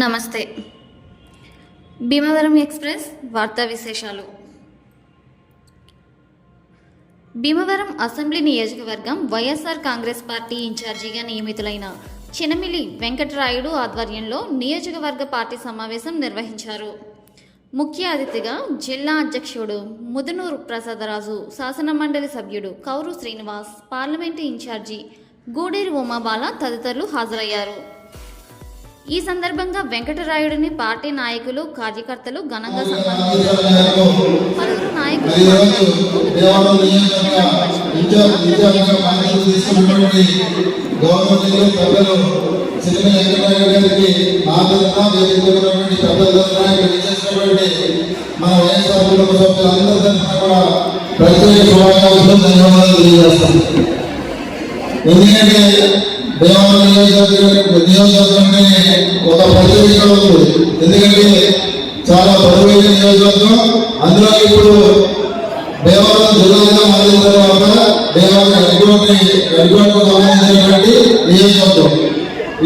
నమస్తే. భీమవరం ఎక్స్ప్రెస్ వార్తా విశేషాలు. భీమవరం అసెంబ్లీ నియోజకవర్గం వైఎస్ఆర్ కాంగ్రెస్ పార్టీ ఇన్ఛార్జిగా నియమితులైన చినమిలి వెంకటరాయుడు ఆధ్వర్యంలో నియోజకవర్గ పార్టీ సమావేశం నిర్వహించారు. ముఖ్య అతిథిగా జిల్లా అధ్యక్షుడు ముదునూరు ప్రసాదరాజు శాసనమండలి సభ్యుడు కౌరు శ్రీనివాస్ పార్లమెంటు ఇన్ఛార్జి గూడేరు ఉమాబాల తదితరులు హాజరయ్యారు. ఈ సందర్భంగా వెంకటరాయుడిని పార్టీ నాయకులు కార్యకర్తలు ఘనంగా సన్మానించారు. పలువురు నాయకులు ఎందుకంటే దేవాలయ ఒక ప్రత్యేకత ఉంది ఎందుకంటే చాలా పొడవైన నియోజకవర్గం. అందులో ఇప్పుడు దేవాలయం జిల్లాగా మారిన తర్వాత దేవాలయం హెడ్కోటి హెడ్కోటకు సంబంధించినటువంటి నియోజకవర్గం.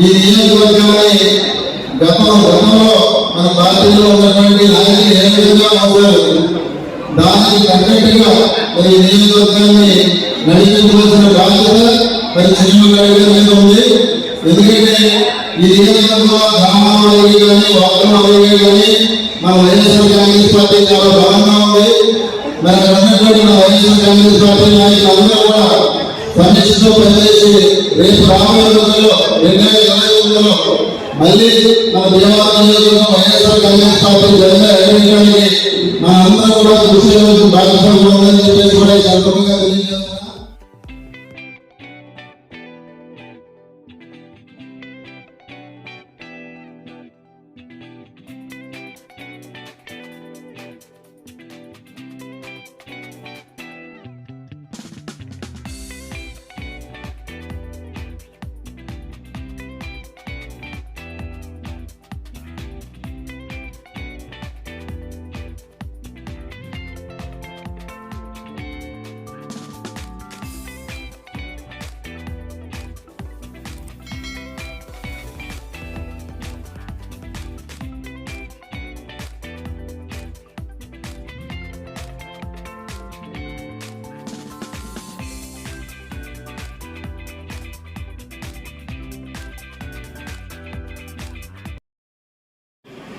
ఈ నియోజకవర్గాన్ని గతం గతంలో మన పార్టీలో ఉన్నటువంటి నాయకులు ఏ విధంగా మాట్లాడారు? దానికి తగ్గట్టుగా మరి ఈ నియోజకవర్గాన్ని నడిపించవలసిన బాధ్యత మరి చిన్న మీద ఉంది. ఎందుకంటే ఈ నియోజకవర్గంలో గ్రామాలకి కానీ వాతావరణాలకి కానీ మన వైఎస్ఆర్ కాంగ్రెస్ పార్టీ చాలా బలంగా ఉంది మరి అక్కడ ఉన్నటువంటి మన వైఎస్ఆర్ కాంగ్రెస్ పార్టీ నాయకులు కూడా సమీక్షతో పనిచేసి రేపు రాబోయే రోజుల్లో రెండు వేల ఇరవై తొమ్మిదిలో మళ్ళీ మన దేవాలయ నియోజకవర్గం వైఎస్ఆర్ కాంగ్రెస్ పార్టీ జెండా ఎగరేయడానికి మన అందరం కూడా కృషి చేయవలసిన బాధ్యత ఉందని చెప్పేసి కూడా ఈ సందర్భంగా తెలియజేస్తాం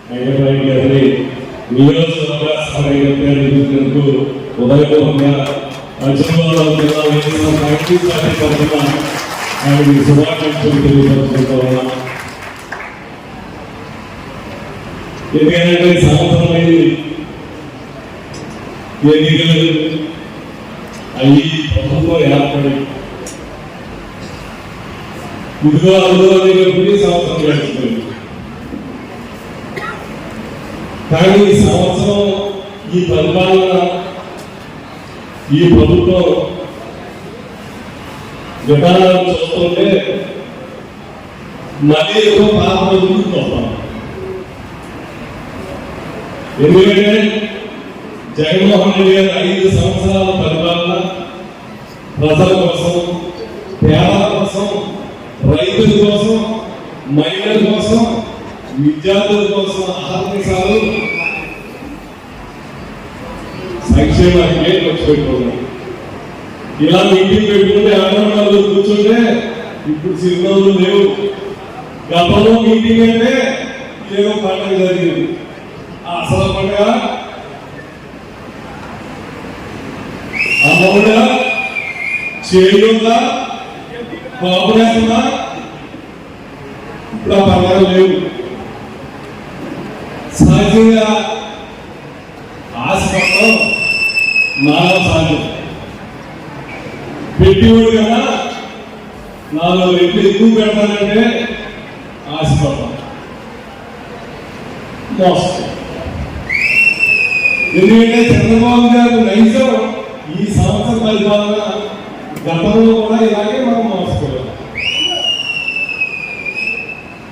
వెంకటరాయ గారి నియోజకవర్గ సభ్యుల ఉదయపూర్వకంగా పశ్చిమ జిల్లా పార్టీ తరఫున ఆయనకి శుభాకాంక్షలు ఉన్నా ఎందుకంటే ఎన్నికలు ప్రభుత్వం ఏర్పడి ఇదిగో సంవత్సరం గడిచిపోయింది కానీ ఈ సంవత్సరం ఈ పరిపాలన ఈ ప్రభుత్వం విధానాలు చూస్తుంటే మళ్ళీ ఎక్కువ పాత రోజులు చూస్తాం. ఎందుకంటే జగన్మోహన్ రెడ్డి గారు ఐదు సంవత్సరాల పరిపాలన ప్రజల కోసం పేదల కోసం రైతుల కోసం మహిళల కోసం విద్యార్థుల కోసం ఆర్థికాలు సంక్షేమానికి ఖర్చు పెట్టుకున్నాం ఇలా మీటింగ్ పెట్టుకుంటే ఆందోళనలు కూర్చుంటే ఇప్పుడు సిగ్నల్ లేవు. గతంలో మీటింగ్ అంటే ఏదో పండుగ జరిగింది. ఆ అసలు పండుగ? అమ్మవుడా చేయుందా బాబునేస్తుందా ఇప్పుడు ఆ పండుగ లేవు. సహజంగా ఆశపడటం నాలో సహజం పెట్టివాడు కదా నాలో రెట్లు ఎక్కువ పెడతానంటే ఆశపడతాం మోసం ఎందుకంటే చంద్రబాబు గారు నైజం ఈ సంవత్సరం పరిపాలన గతంలో కూడా ఇలాగే మనం మోసపోయాం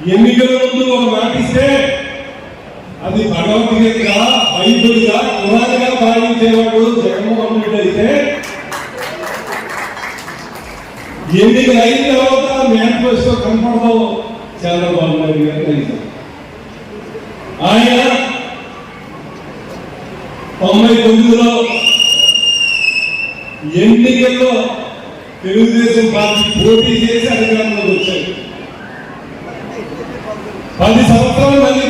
ఎన్నికల ముందు ఒక మాట ఇస్తే అది భగవద్గీతగా బైబుల్గా కురాన్గా పాటించేవాడు జగన్మోహన్ రెడ్డి అయితే ఎన్నికలు అయిన తర్వాత మేనిఫెస్టో కనపడతాం చంద్రబాబు నాయుడు గారు ఆయన తొంభై తొమ్మిదిలో ఎన్నికల్లో తెలుగుదేశం పార్టీ పోటీ చేసి అధికారంలోకి వచ్చారు పది సంవత్సరాలు మళ్ళీ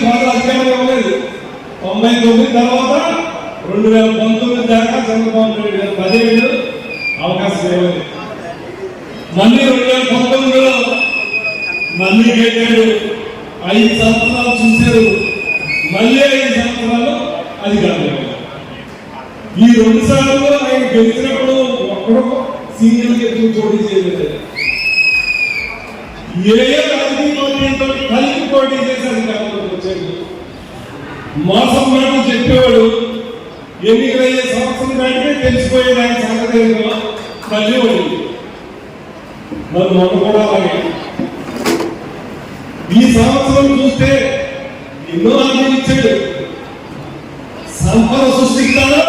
తొంభై తొమ్మిది తర్వాత రెండు వేల పంతొమ్మిది దాకా చంద్రబాబు నాయుడు గారు పదిహేడు అవకాశం ఇవ్వలేదు. మళ్ళీ రెండు వేల పంతొమ్మిదిలో మళ్ళీ గెలిచాడు ఐదు సంవత్సరాలు చూశారు. మళ్ళీ ఐదు సంవత్సరాలు అధికారం ఇవ్వలేదు ఈ రెండు సార్లు ఆయన గెలిచినప్పుడు ఒక్కడో సీనియర్ ఎక్కువ పోటీ చేయలేదు. ఏ రాజకీయ పార్టీతో కలిపి పోటీ చేశారు అధికారంలోకి వచ్చారు. మోసం మాటలు చెప్పేవాడు ఎన్నికలయ్యే సంవత్సరం నాటికే తెలిసిపోయే దాని సంగతి ఏంటో మళ్ళీ వాడు మరి మొన్న కూడా అలాగే. ఈ సంవత్సరం చూస్తే ఎన్నో హామీలు ఇచ్చాడు. సంపద సృష్టిస్తాడు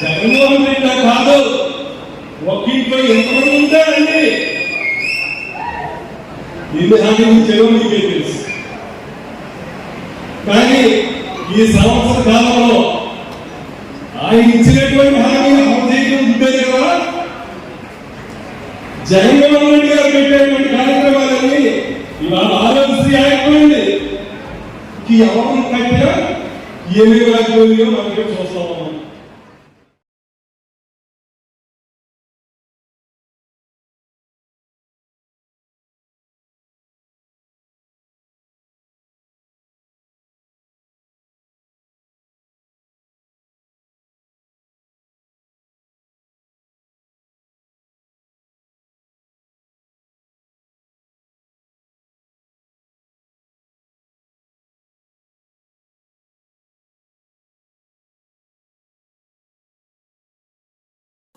జగన్మోహన్ రెడ్డి కాదు ఒక్కింట్లో ఎంతమంది ఉంటారండి? ఎన్ని హామీలు ఇచ్చారో మీకే తెలుసు. కానీ ఈ సంవత్సర కాలంలో ఆయన ఇచ్చినటువంటి హామీ అమలు చేయడం ఉండేది కదా జగన్మోహన్ రెడ్డి గారు పెట్టేటువంటి కార్యక్రమాలన్నీ ఇవాళ ఆలోచించి ఆగిపోయింది. ఈ ఎవరు కట్టినా ఏమేమి ఆగిపోయిందో మనకే చూస్తాం.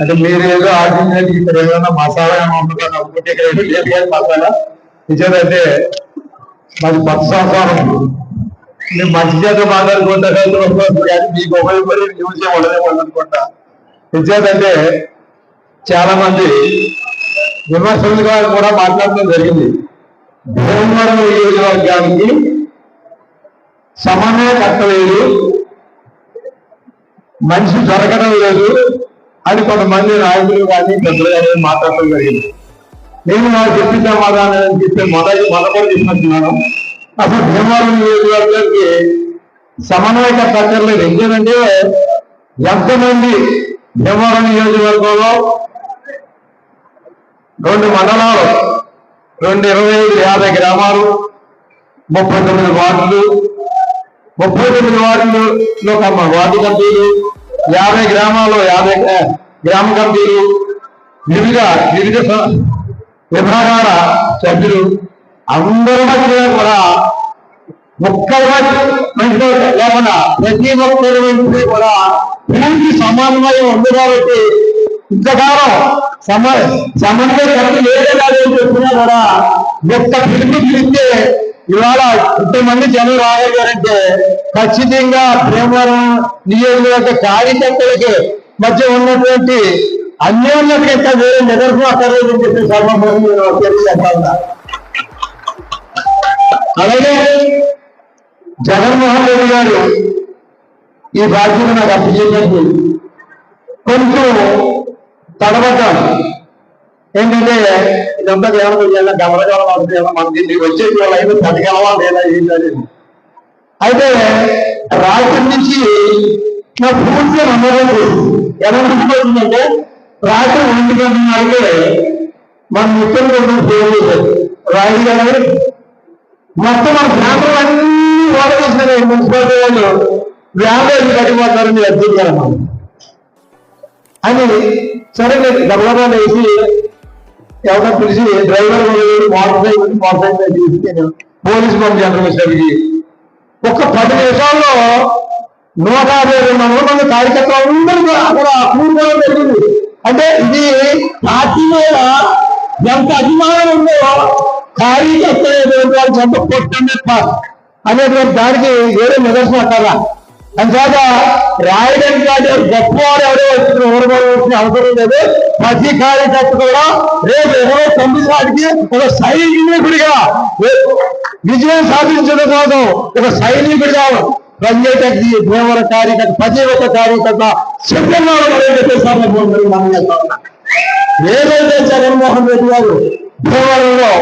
అంటే మీరు ఏదో ఆర్డినరీ ఇక్కడ ఏదైనా మసాలా ఏమో ఉంటుందని అనుకుంటే ఇక్కడ ఏదో మసాలా? నిజమైతే మాది కొత్త సంసారం నేను మంచి చేత మాట్లాడుకుంటా కానీ మీకు ఉపయోగపడి న్యూస్ ఉండదే అనుకుంటా. నిజేదంటే చాలా మంది విమర్శలుగా కూడా మాట్లాడడం జరిగింది. భీమవరం నియోజకవర్గానికి సమన్వయకర్త లేదు మనిషి దొరకడం లేదు అని కొంతమంది నాయకులు కానీ పెద్దలు కానీ మాట్లాడటం జరిగింది. నేను వారు చెప్పిన సమాధానం అని చెప్పి మొదటి మొదటి చెప్పినట్టున్నాను అసలు భీమవరం నియోజకవర్గానికి సమన్వయకర్త అక్కర్లేదు ఎందుకంటే ఎంతమంది భీమవరం నియోజకవర్గంలో రెండు మండలాలు రెండు ఇరవై ఐదు యాభై గ్రామాలు ముప్పై తొమ్మిది వార్డులు ముప్పై తొమ్మిది వార్డులో వార్డు కమిటీలు యాభై గ్రామాల్లో యాభై గ్రామ కమిటీలు వివిధ వివిధ విభాగాల సభ్యులు అందరి మధ్య కూడా ఒక్కరి మధ్య లేకుండా ప్రతి ఒక్కరి మధ్య కూడా పూర్తి సమన్వయం ఉంది కాబట్టి ఇంతకాలం సమ సమన్వయ కమిటీ ఏదైనా చెప్పినా కూడా ఒక్క పిలుపు పిలిస్తే ఇవాళ ఇంతమంది జనం రాగలిగారంటే ఖచ్చితంగా భీమవరం నియోజకవర్గ కార్యకర్తలకి మధ్య ఉన్నటువంటి అన్యోన్యత వేరే నిదర్శనం అక్కర్లేదని చెప్పి సర్వమోహన్ తెలియజేస్తా అలాగే జగన్మోహన్ రెడ్డి గారు ఈ బాధ్యత నాకు అప్పచెప్పేసి కొంచెం తడబడ్డాను ఏంటంటే ఇదంతా ఏమైనా గమనగలం అవుతుంది మన దీనికి వచ్చేసి వాళ్ళు అయితే పథకాలవా లేదా ఏంటని అయితే రాత్రి నుంచి నా పూర్తిగా నమ్మకం ఎలా నమ్మకం రాత్రి ఒంటి గంట నాలుగే మన ముఖ్యం కొంచెం ఫోన్ చేశారు. రాయుడు గారు మొత్తం మన గ్రామం అన్ని ఓడవేసిన మున్సిపాలిటీ వాళ్ళు వ్యాపారం కట్టిపోతారని అర్థం అని సరే నేను గబగబా వేసి ఎవరో పిలిచి driver motorcycle motorcycle తీసుకెళ్ళి పోలీస్ పంపించారు వచ్చేసరికి ఒక పది నిమిషాల్లో నూట యాభై రెండు వందల మంది కార్యకర్తలు అందరూ అక్కడ కూడుకోవడం జరిగింది అంటే ఇది పార్టీ మీద ఎంత అభిమానం ఉందో కార్యకర్తలు ఎంత చెంత కొట్టండి అనేటువంటి దానికి ఏదో నిదర్శనం కదా అంచేత రాయడం కాదు గొప్పవాడు ఎవరో వచ్చిన ఊరబడవలసిన అవసరం లేదు ప్రతి కార్యకర్త కూడా రేపు ఇరవై తొమ్మిది నాటికి ఒక సైనికుడిగా విజయం సాధించడం కాదు ఒక సైనికుడిగా పనిచేయడానికి దేవర కార్యకర్త ప్రతి ఒక్క కార్యకర్త సిద్ధంగా ఏదైతే జగన్మోహన్ రెడ్డి గారు భీమవరంలో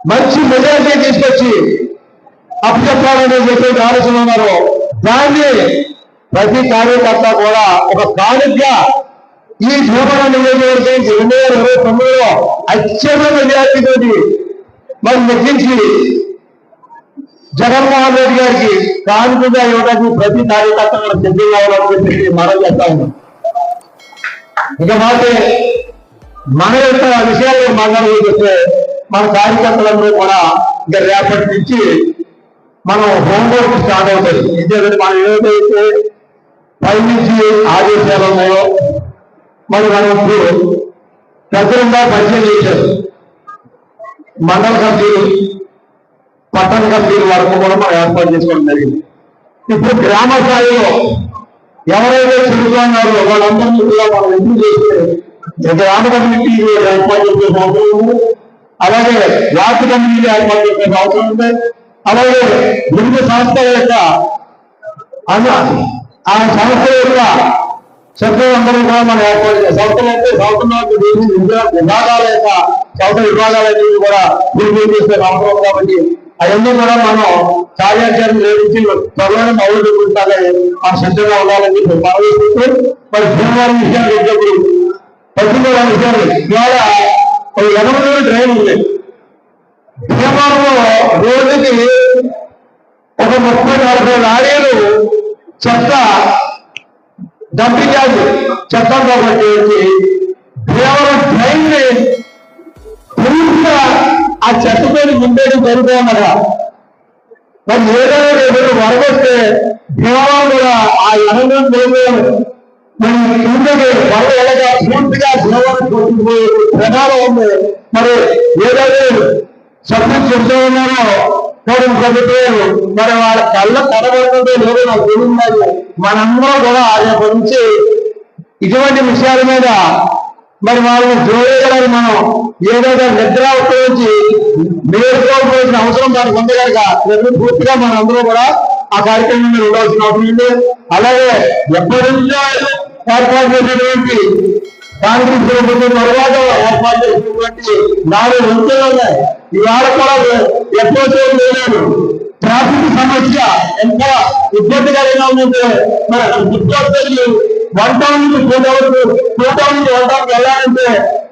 మంచి మెజారిటీ తీసుకొచ్చి అప్పచెప్పాలని చెప్పి ఆలోచన ఉన్నారో. దాన్ని ప్రతి కార్యకర్త కూడా ఒక కానుగ్గా ఈ భూమన నియోజకవర్గం రెండు వేల ఇరవై తొమ్మిదిలో అత్యంత మెజార్టీతోటి మరి నెగ్గించి జగన్మోహన్ రెడ్డి గారికి కానుకగా ఇవ్వడానికి ప్రతి కార్యకర్త కూడా సిద్ధంగా ఉండాలని చెప్పి మనం చేస్తా ఉన్నాం. ఇక మాటే మన యొక్క విషయాలు మాట్లాడబోతే మన కార్యకర్తలందరూ కూడా ఇంకా రేపటి నుంచి మనం హోంవర్క్ స్టార్ట్ అవుతుంది. ఇదే మనం ఏదైతే పై నుంచి ఆదేశాలు ఉన్నాయో మరి మనం ఇప్పుడు ప్రజలంగా పరిచయం చేశారు. మండల కమిటీలు పట్టణ కమిటీల వరకు కూడా మనం ఏర్పాటు చేసుకోవడం జరిగింది. ఇప్పుడు గ్రామ స్థాయిలో ఎవరైతే తిరుగుతున్నారో వాళ్ళందరినీ కూడా మనం ఎందుకు చేస్తే గ్రామ కమిటీ ఏర్పాటు చేసే అవసరం ఉంది? అలాగే వార్డు కమిటీలు ఏర్పాటు చేసే అవసరం ఉంది? అలాగే వివిధ సంస్థల యొక్క ఆ సంస్థ యొక్క సభ్యులందరూ కూడా మనం ఏర్పాటు చేయాలి సంస్థలు అయితే సంస్థలో వివిధ విభాగాల యొక్క సంస్థ విభాగాలన్నీ కూడా పూర్తి చేసే అవసరం కాబట్టి అవన్నీ కూడా మనం కార్యాచరణ నిర్వహించి త్వరలోనే మౌలు పెరుగుతాగా ఆ సిద్ధంగా ఉండాలని చెప్పి భావిస్తూ మరి భీమవరం విషయాలు వచ్చినప్పుడు పశ్చిమ విషయాలు. ఇవాళ ఒక ఎనభై ట్రైన్ ఉంది. భీమవరంలో రోజుకి ఒక ముప్పై నలభై లారీలు చెత్త డంపింగ్ యార్డ్ చెత్త కాబట్టి భీమవరం ట్రైన్ని పూర్తిగా ఆ చెత్తతో నింపేయడం జరుగుతుందన్నమాట మరి ఏదైనా రేపు వరదొస్తే భీమవరం కూడా ఆ ఎనగం వేలు మరి కిందకి వరద ఎలాగా పూర్తిగా భీమవరం కొట్టుకుపోయే ప్రమాదం ఉంది. మరి ఏదైనా సభ్యులు చెప్తూ ఉన్నారో? కోరిన ప్రభుత్వం మరి వాళ్ళ కళ్ళ కనబడుతుందో లేదో నాకు తెలియదు మనందరం కూడా రేపు నుంచి ఇటువంటి విషయాల మీద మరి వాళ్ళని జోడించడానికి మనం ఏదైతే నిద్ర ఉపయోగించి నేర్చుకోవాల్సిన అవసరం దానికి ఉంది కనుక రేపు పూర్తిగా మనందరూ కూడా ఆ కార్యక్రమం మీద ఉండాల్సిన అవసరం ఉంది. అలాగే ఎప్పటి నుంచో ఏర్పాటు చేసినటువంటి కాంగ్రెస్ ప్రభుత్వం తర్వాత ఏర్పాటు చేసినటువంటి నాలుగు వంతులు ఉన్నాయి. ఇవాళ కూడా ఎప్పుడో లేదు ట్రాఫిక్ సమస్య ఎంత ఇబ్బందికరంగా ఉందంటే మన ఉద్యోగులు వన్ టౌన్ నుంచి టూ టౌన్ టూ టౌన్ నుంచి వన్ టౌన్ వెళ్ళాలంటే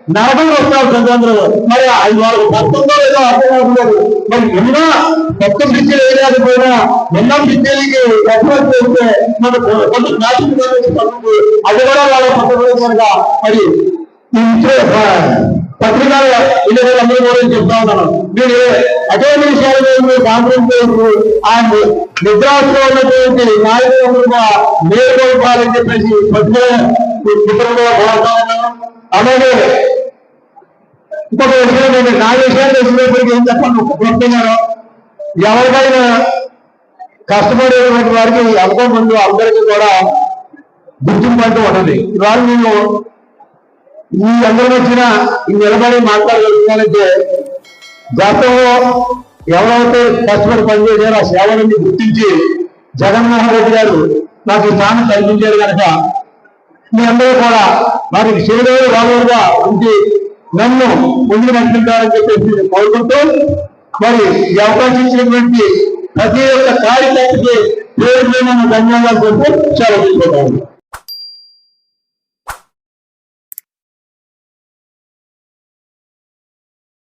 నలభై వస్తారు ప్రజలందరూ మరి అది వాళ్ళకి మొత్తంలో ఏదో అర్థం అవుతున్నారు మరి ఎన్నో కొత్త బ్రిడ్జిలు వేయలేకపోయినా ఎన్నో బ్రిడ్జిలకి ఎఫర్ట్ చేస్తే మన కొంత నాశనం పడుతుంది అది కూడా వాళ్ళ పద్ధతి కనుక మరి ఈ ఇళ్ళ అందరూ కూడా చెప్తా ఉన్నాను మీరు అటువంటి విషయాల మీరు కాన్ఫరెన్స్ చేసి ఆ నిద్రాస్తులో ఉన్నటువంటి నాయకులు కూడా మేలుకోవాలని చెప్పేసి పత్రికలు మిత్రులుగా కోరుతా ఉన్నాను అలాగే ఇంకొక విషయం నేను నా విషయాలు తెలిసినప్పటికీ ఏం చెప్పాను. చెప్తున్నాను ఎవరికైనా కష్టపడేటువంటి వారికి ఎంతో ముందు అందరికీ కూడా గుర్తింపు అంటూ ఉన్నది ఇవాళ నేను ఈ అందరూ వచ్చిన ఈ నిలబడి మాట్లాడగలుగుతున్నానంటే గతంలో ఎవరైతే కష్టపడి పనిచేశారో ఆ సేవలని గుర్తించి జగన్మోహన్ రెడ్డి గారు నాకు ఈ స్థానం కల్పించారు కనుక మీ అందరూ కూడా మరి శివదేవుడు వాళ్ళుగా ఉంచి నన్ను ముందు నడిపించాలని చెప్పేసి నేను కోరుకుంటూ మరి ఈ అవకాశం ఇచ్చినటువంటి ప్రతి ఒక్క కార్యకర్తకి పేరు మీద ధన్యవాదాలు చెప్తూ సెలవు తీసుకుంటాను.